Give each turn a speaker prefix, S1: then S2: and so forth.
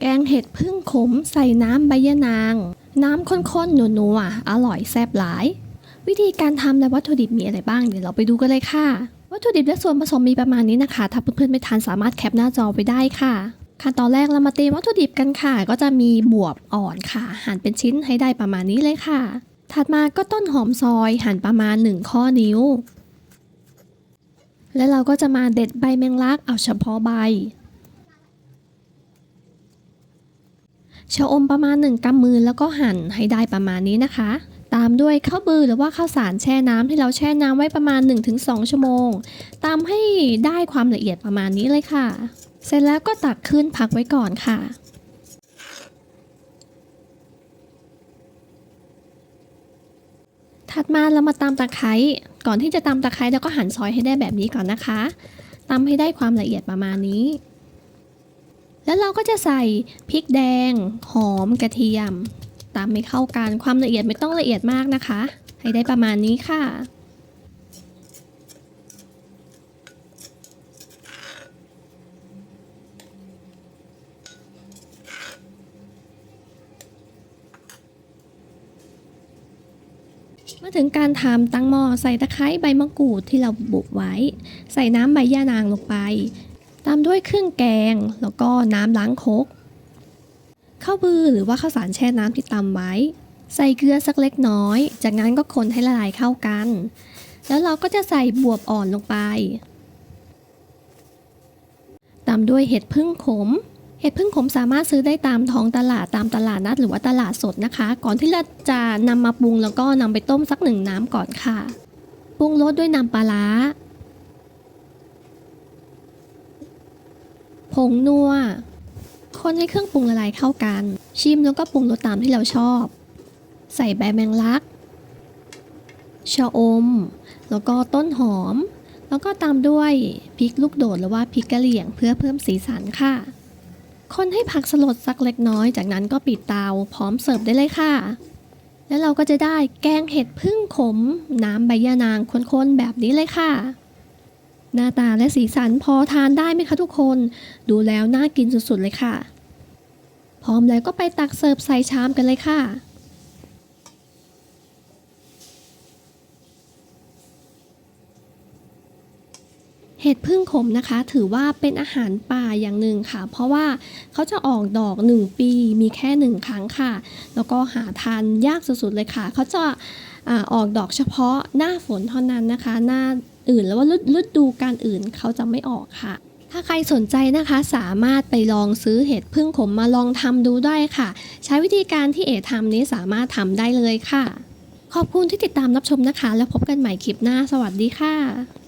S1: แกงเห็ดพึ่งขมใส่น้ำใบยะนาง น้ำข้นๆนัวๆอร่อยแซ่บหลาย วิธีการทำและวัตถุดิบมีอะไรบ้างเดี๋ยวเราไปดูกันเลยค่ะ วัตถุดิบและส่วนผสมมีประมาณนี้นะคะ ถ้าเพื่อนๆไม่ทานสามารถแคปหน้าจอไปได้ค่ะขั้นตอนแรกเรามาเตรียมวัตถุดิบกันค่ะ ก็จะมีบวบอ่อนค่ะ หั่นเป็นชิ้นให้ได้ประมาณนี้เลยค่ะ ถัดมาก็ต้นหอมซอยหั่นประมาณ 1 ข้อนิ้ว และเราก็จะมาเด็ดใบแมงลักเอาเฉพาะใบ ชะอมประมาณ 1 กำมือแล้วก็หั่นให้ได้ประมาณนี้นะคะ ตามด้วยข้าวบือหรือว่าข้าวสารแช่น้ำที่เราแช่น้ำไว้ประมาณ 1-2 ชั่วโมง ตามให้ได้ความละเอียดประมาณนี้เลยค่ะ เสร็จแล้วก็ตักขึ้นพักไว้ก่อนค่ะถัดมาเรามาตำตะไคร้ก่อนที่จะตำตะไคร้เราก็หั่นซอยให้ได้แบบนี้ก่อนนะคะตำให้ได้ความละเอียดประมาณนี้ แล้วเราก็จะใส่พริกแดง หอมกระเทียม ตามไม่เข้ากันความละเอียดไม่ต้องละเอียดมากนะคะ ให้ได้ประมาณนี้ค่ะ มาถึงการทำตั้งหม้อใส่ตะไคร้ใบมะกรูดที่เราบุกไว้ ใส่น้ำใบย่านางลงไป ตามด้วยเครื่องแกง แล้วก็น้ำล้างคกข้าวบือหรือว่าข้าวสารแช่น้ำที่ตำไว้ ใส่เกลือสักเล็กน้อย จากนั้นก็คนให้ละลายเข้ากัน แล้วเราก็จะใส่บวบอ่อนลงไป ตามด้วยเห็ดพึ่งขม เห็ดพึ่งขมสามารถซื้อได้ตามท้องตลาดตามตลาดนัดหรือว่าตลาดสดนะคะ ก่อนที่เราจะนำมาปรุงแล้วก็นำไปต้มสักหนึ่งน้ำก่อนค่ะ ปรุงรสด้วยน้ำปลาร้า งนัว คนให้เครื่องปรุงละลายเข้ากัน ชิมแล้วก็ปรุงรสตามที่เราชอบ ใส่ใบแมงลัก ชะอม แล้วก็ต้นหอม แล้วก็ตามด้วยพริกลูกโดดหรือว่าพริกกะเหรี่ยงเพื่อเพิ่มสีสันค่ะ คนให้ผักสลดสักเล็กน้อย จากนั้นก็ปิดเตาพร้อมเสิร์ฟได้เลยค่ะ แล้วเราก็จะได้แกงเห็ดพึ่งขม น้ำใบยะนางข้นๆแบบนี้เลยค่ะ หน้าตาและสีสันพอทานได้ไหมคะทุกคน ดูแล้วน่ากินสุดๆเลยค่ะ พร้อมแล้วก็ไปตักเสิร์ฟใส่ชามกันเลยค่ะ เห็ดพึ่งขมนะคะ ถือว่าเป็นอาหารป่าอย่างหนึ่งค่ะ เพราะว่าเขาจะออกดอก 1 ปีมีแค่ 1 ครั้งค่ะ แล้วก็หาทานยากสุดๆเลยค่ะ เขาจะอออกดอกเฉพาะหน้าฝนเท่านั้นนะคะ หน้าอื่นแล้วว่าฤฤดูการอื่นเขาจะไม่ออกค่ะถ้าใครสนใจนะคะสามารถไปลองซื้อเห็ดพึ่งขมมาลองทำดูได้ค่ะ ใช้วิธีการที่เอ๋ทำนี้สามารถทำได้เลยค่ะ ขอบคุณที่ติดตามรับชมนะคะ แล้วพบกันใหม่คลิปหน้าสวัสดีค่ะ